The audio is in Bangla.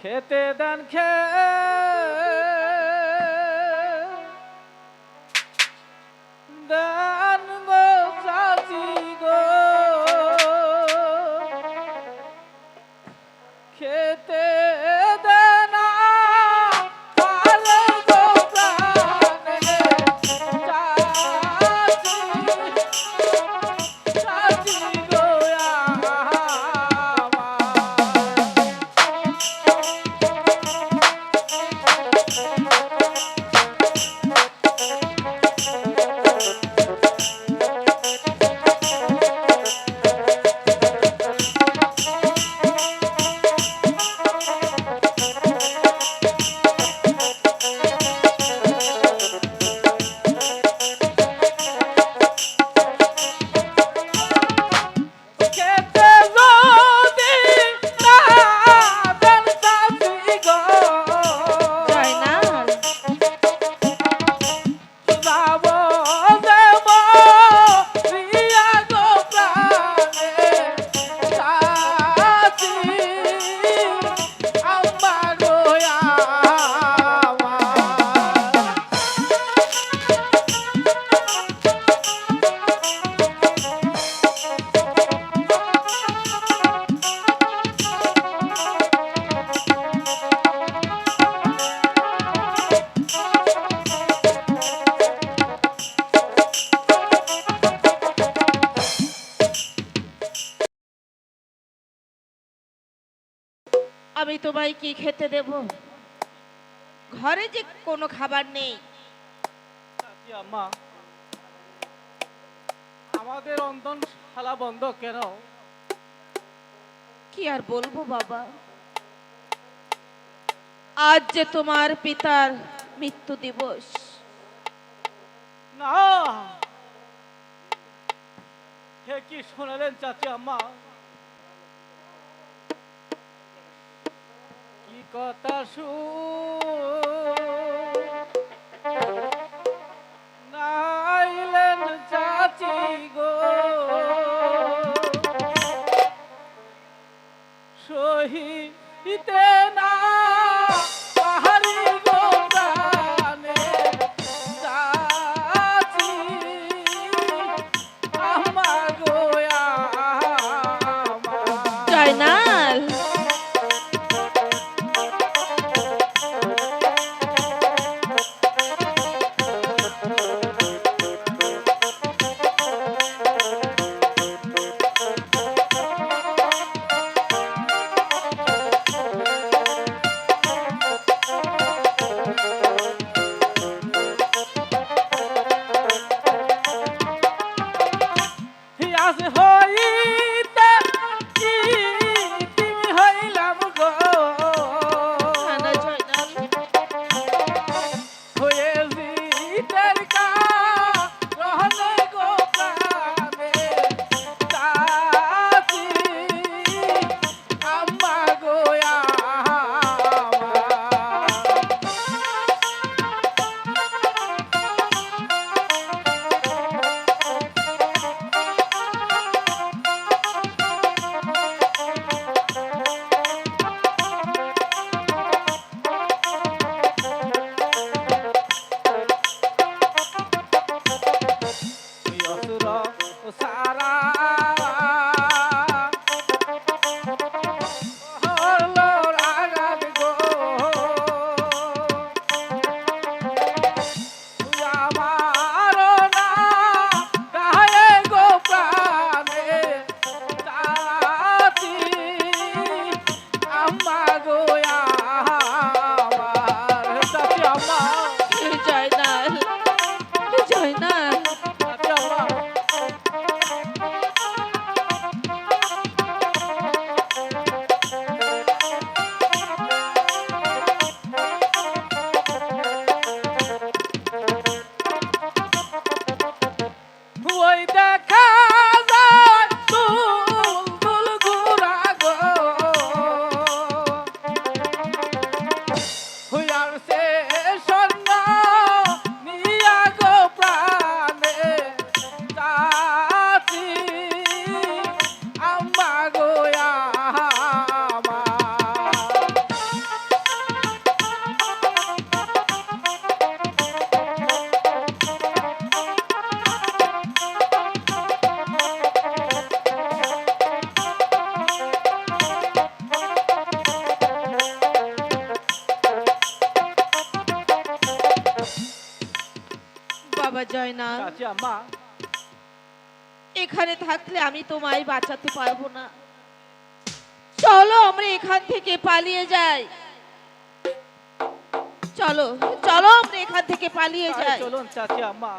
খেতে দেন খে আমি তোমায় কি খেতে দেব? ঘরে যে কোনো খাবার নেই। চাচি আম্মা। আমাদের অন্তন শালা বন্ধ কেন? কি আর বলব বাবা? আজ যে তোমার পিতার মৃত্যু দিবস। না! হে কি শোনালেন চাচি আম্মা? কথা নাইলেন চাচি গো। সহিতে না মাছ হইতে কি তুমি হয়ে বাবা জয়না চাচি আম্মা এখানে থাকলে আমি তোমায় বাঁচাতে পারব না। চলো আমরা এখান থেকে পালিয়ে যাই। চলো চলো আমরা এখান থেকে পালিয়ে যাই। চলুন চাচি আম্মা।